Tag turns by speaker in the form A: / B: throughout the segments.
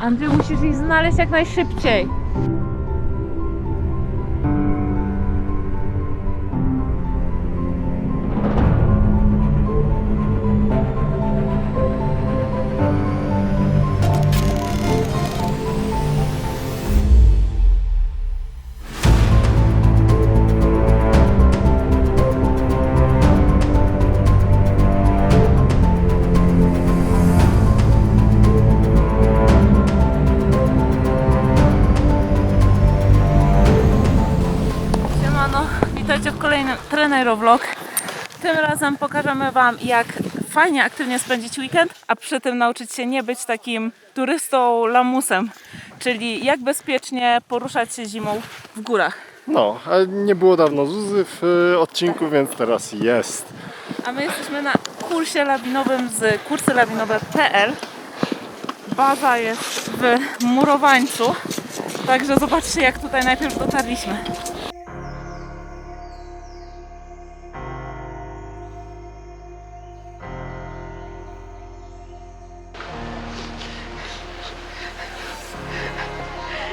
A: Andrzej, musisz ich znaleźć jak najszybciej. Kolejnym Trenero Vlog. Tym razem pokażemy Wam, jak fajnie, aktywnie spędzić weekend, a przy tym nauczyć się nie być takim turystą lamusem, czyli jak bezpiecznie poruszać się zimą w górach.
B: No, a nie było dawno Zuzy w y, odcinku, więc teraz jest.
A: A my jesteśmy na kursie lawinowym z kurslawinowe.pl. Baza jest w Murowańcu, także zobaczcie jak tutaj najpierw dotarliśmy.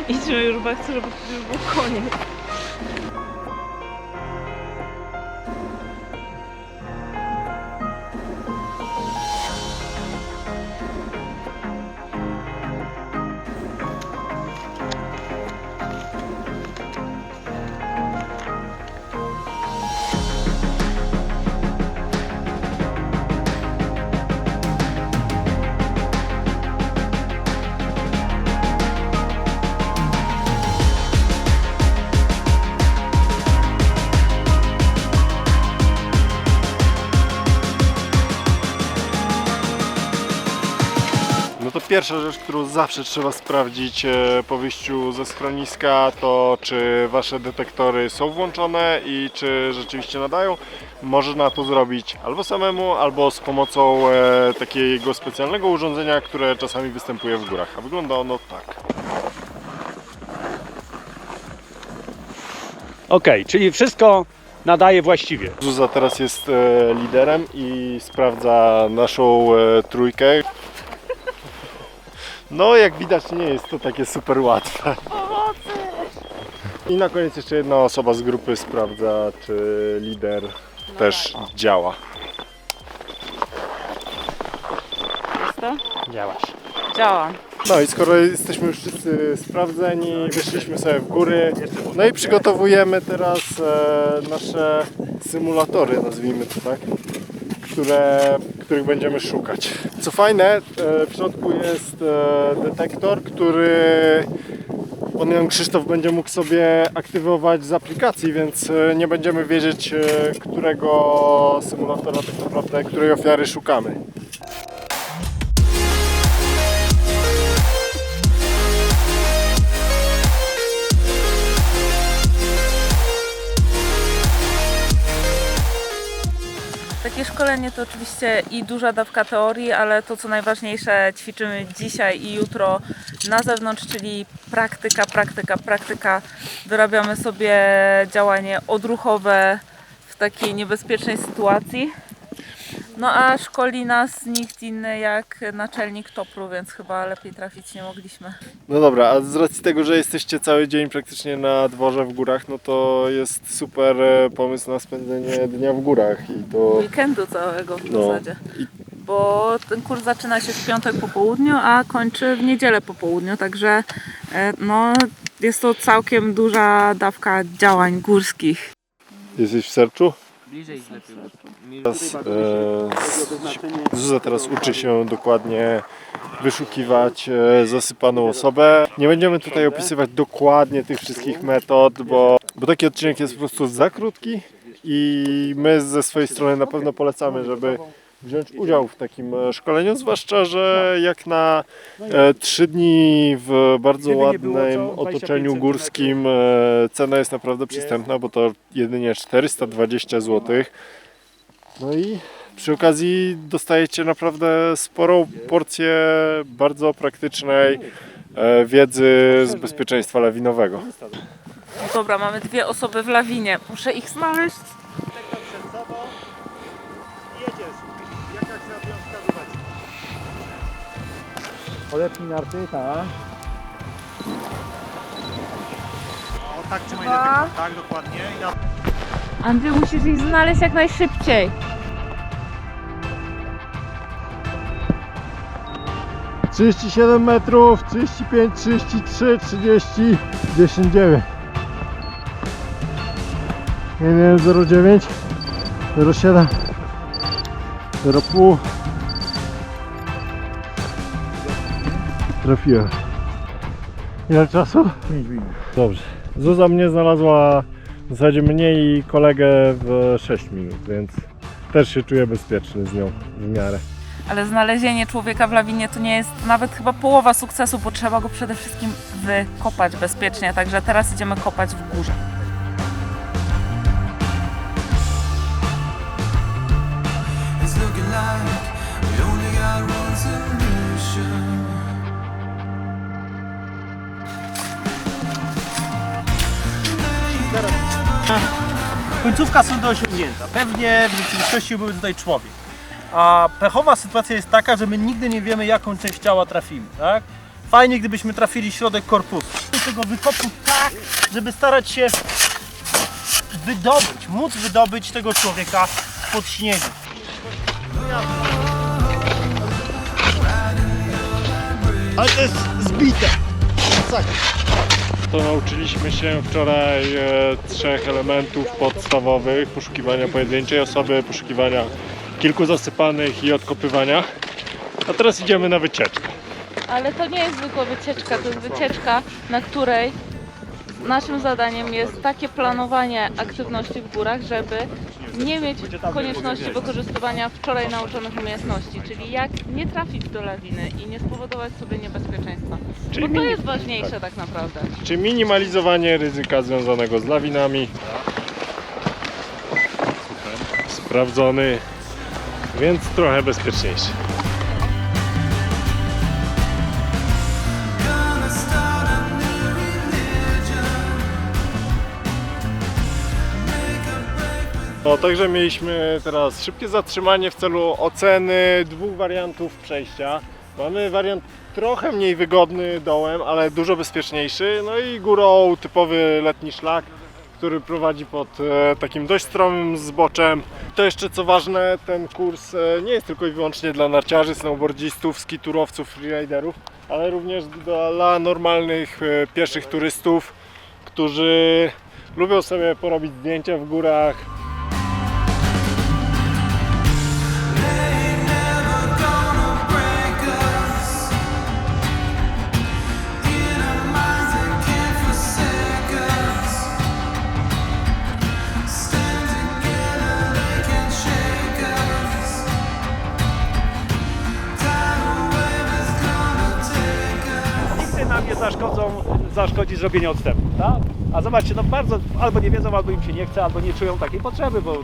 A: Idźmy już, bo chcę, żeby to już był koniec.
B: To pierwsza rzecz, którą zawsze trzeba sprawdzić e, po wyjściu ze schroniska, to czy wasze detektory są włączone i czy rzeczywiście nadają. Można to zrobić albo samemu, albo z pomocą e, takiego specjalnego urządzenia, które czasami występuje w górach. A wygląda ono tak.
C: Okej, czyli wszystko nadaje właściwie.
B: Zuza teraz jest e, liderem i sprawdza naszą trójkę. No, jak widać, nie jest to takie super łatwe. I na koniec jeszcze jedna osoba z grupy sprawdza, czy lider też działa.
A: Jest to?
C: Działasz.
A: Działa.
B: No i skoro jesteśmy już wszyscy sprawdzeni, wyszliśmy sobie w góry, no i przygotowujemy teraz e, nasze symulatory, nazwijmy to tak, które, których będziemy szukać. Co fajne, e, w środku jest e, detektor, który pan Jan Krzysztof będzie mógł sobie aktywować z aplikacji, więc e, nie będziemy wiedzieć, e, którego symulatora tak naprawdę, której ofiary szukamy.
A: Takie szkolenie to oczywiście i duża dawka teorii, ale to co najważniejsze ćwiczymy dzisiaj i jutro na zewnątrz, czyli praktyka, praktyka, praktyka. Wyrabiamy sobie działanie odruchowe w takiej niebezpiecznej sytuacji. No a szkoli nas nikt inny jak naczelnik Topru, więc chyba lepiej trafić nie mogliśmy.
B: No dobra, a z racji tego, że jesteście cały dzień praktycznie na dworze w górach, no to jest super e, pomysł na spędzenie dnia w górach i to
A: Weekendu całego w
B: No.
A: zasadzie. bo ten kurs zaczyna się w piątek po południu, a kończy w niedzielę po południu, także e, no, jest to całkiem duża dawka działań górskich.
B: jesteś w sercu?
D: Bliżej lepiej.
B: Teraz, e, Zuza teraz uczy się dokładnie wyszukiwać e, zasypaną osobę. Nie będziemy tutaj opisywać dokładnie tych wszystkich metod, bo, bo taki odcinek jest po prostu za krótki i my ze swojej strony na pewno polecamy, żeby wziąć udział w takim e, szkoleniu, zwłaszcza, że jak na e, trzy dni w bardzo ładnym
C: to 25
B: otoczeniu górskim e, cena jest naprawdę przystępna, bo to jedynie 420 zł. No i przy okazji dostajecie naprawdę sporą porcję bardzo praktycznej wiedzy z bezpieczeństwa lawinowego.
A: Dobra, mamy dwie osoby w lawinie. Muszę ich znaleźć.
D: Odepnij narty, tak. O tak, trzymaj
A: Dwa.
D: na tym, tak, dokładnie. I na...
A: Andrzej, musisz ich znaleźć jak najszybciej.
B: Trzydzieści siedem metrów, 35, 33, 30, 10, 9. 1, 09, 07, 0,5. Trafiłem. Ile czasu?
D: 5 minut.
B: Dobrze. Zuza mnie znalazła w zasadzie mnie i kolegę w 6 minut, więc też się czuję bezpieczny z nią w miarę.
A: Ale znalezienie człowieka w lawinie to nie jest nawet chyba połowa sukcesu, bo trzeba go przede wszystkim wykopać bezpiecznie. Także teraz idziemy kopać w górze.
D: Końcówka sądu osiągnięta. Pewnie w rzeczywistości był tutaj człowiek. A pechowa sytuacja jest taka, że my nigdy nie wiemy, jaką część ciała trafimy, tak? Fajnie, gdybyśmy trafili środek korpusu. Z tego wykopu tak, żeby starać się wydobyć, móc wydobyć tego człowieka pod śniegu. Ale to jest zbite.
B: To nauczyliśmy się wczoraj e, trzech elementów podstawowych poszukiwania pojedynczej osoby, poszukiwania kilku zasypanych i odkopywania. A teraz idziemy na wycieczkę.
A: Ale to nie jest zwykła wycieczka, to jest wycieczka, na której naszym zadaniem jest takie planowanie aktywności w górach, żeby nie mieć konieczności wykorzystywania wczoraj nauczonych umiejętności, czyli jak nie trafić do lawiny i nie spowodować sobie niebezpieczeństwa.
B: Czyli
A: Bo to jest ważniejsze tak naprawdę.
B: Czy minimalizowanie ryzyka związanego z lawinami. Sprawdzony, więc trochę bezpieczniejszy. No, także mieliśmy teraz szybkie zatrzymanie w celu oceny dwóch wariantów przejścia. Mamy wariant trochę mniej wygodny dołem, ale dużo bezpieczniejszy. No i górą typowy letni szlak, który prowadzi pod e, takim dość stromym zboczem. To jeszcze co ważne, ten kurs e, nie jest tylko i wyłącznie dla narciarzy, snowboardzistów, skiturowców, freeriderów, ale również dla normalnych e, pieszych turystów, którzy lubią sobie porobić zdjęcia w górach,
C: zaszkodzi zrobienie odstępu, tak? A zobaczcie, no bardzo albo nie wiedzą, albo im się nie chce, albo nie czują takiej potrzeby, bo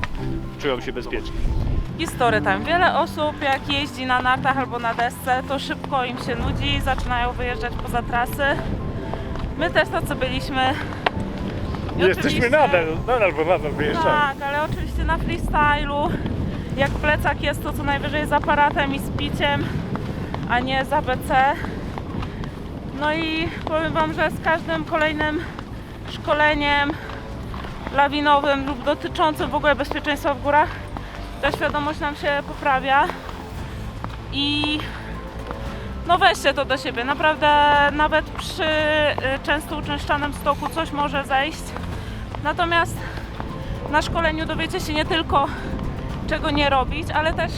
C: czują się bezpiecznie.
A: History time. Wiele osób jak jeździ na nartach albo na desce, to szybko im się nudzi, zaczynają wyjeżdżać poza trasy. My też tacy byliśmy. I
B: Jesteśmy nadal, nadal, bo nadal wyjeżdżamy.
A: Tak, ale oczywiście na freestylu, jak plecak jest to co najwyżej z aparatem i z piciem, a nie z ABC. No i powiem Wam, że z każdym kolejnym szkoleniem lawinowym lub dotyczącym w ogóle bezpieczeństwa w górach, ta świadomość nam się poprawia i no weźcie to do siebie. Naprawdę nawet przy y, często uczęszczanym stoku coś może zejść. Natomiast na szkoleniu dowiecie się nie tylko czego nie robić, ale też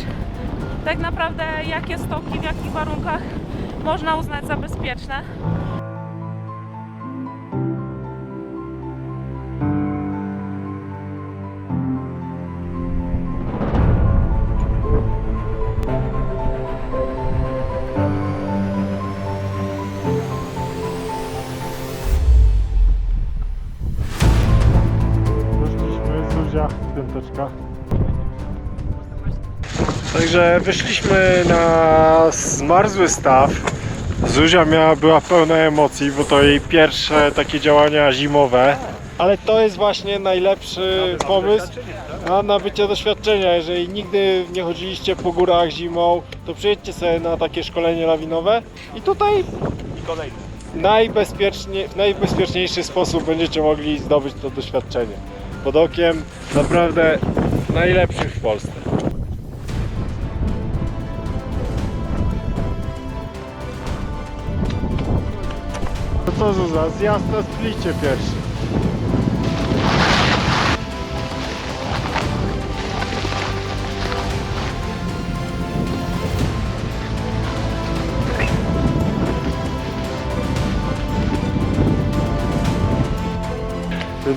A: tak naprawdę jakie stoki, w jakich warunkach można uznać za bezpieczne.
B: Wyszliśmy z Zuzia, piąteczka. Także wyszliśmy na zmarzły staw. Zuzia miała, była pełna emocji, bo to jej pierwsze takie działania zimowe. Ale to jest właśnie najlepszy pomysł, A nabycie doświadczenia, jeżeli nigdy nie chodziliście po górach zimą, to przyjedźcie sobie na takie szkolenie lawinowe i tutaj najbezpiecznie, w najbezpieczniejszy sposób będziecie mogli zdobyć to doświadczenie. Pod okiem naprawdę najlepszych w Polsce. To Zuza, zjazd na splicie pierwszy.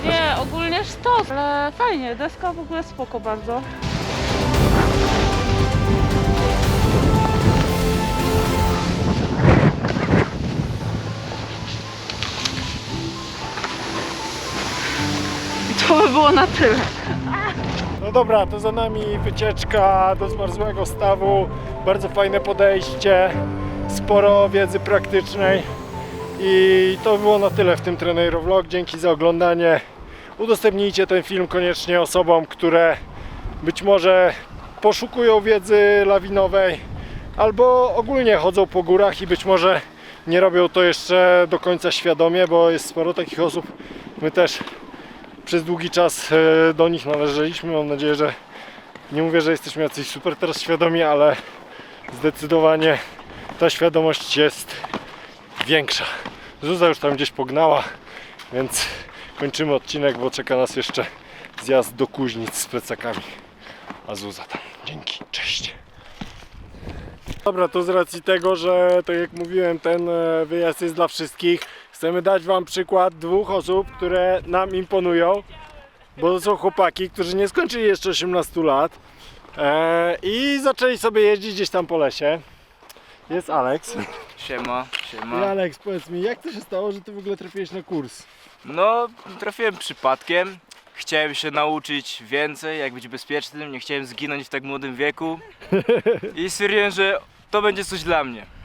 A: Nie, ogólnie sztos, ale fajnie, deska w ogóle spoko bardzo. Było na tyle.
B: No dobra, to za nami wycieczka do zmarzłego stawu. Bardzo fajne podejście, sporo wiedzy praktycznej. I to było na tyle w tym Trainer Vlog. Dzięki za oglądanie. Udostępnijcie ten film koniecznie osobom, które być może poszukują wiedzy lawinowej albo ogólnie chodzą po górach i być może nie robią to jeszcze do końca świadomie, bo jest sporo takich osób. My też przez długi czas e, do nich należeliśmy. Mam nadzieję, że nie mówię, że jesteśmy jacyś super teraz świadomi, ale zdecydowanie ta świadomość jest większa. Zuza już tam gdzieś pognała, więc kończymy odcinek, bo czeka nas jeszcze zjazd do Kuźnic z plecakami. A Zuza tam. Dzięki, cześć. Dobra, to z racji tego, że tak jak mówiłem, ten e, wyjazd jest dla wszystkich. Chcemy dać Wam przykład dwóch osób, które nam imponują, bo to są chłopaki, którzy nie skończyli jeszcze 18 lat e, i zaczęli sobie jeździć gdzieś tam po lesie. Jest Alex.
E: Siema,
B: I
E: siema.
B: Alex, powiedz mi, jak to się stało, że Ty w ogóle trafiłeś na kurs?
E: No, trafiłem przypadkiem. Chciałem się nauczyć więcej, jak być bezpiecznym. Nie chciałem zginąć w tak młodym wieku. I stwierdziłem, że to będzie coś dla mnie.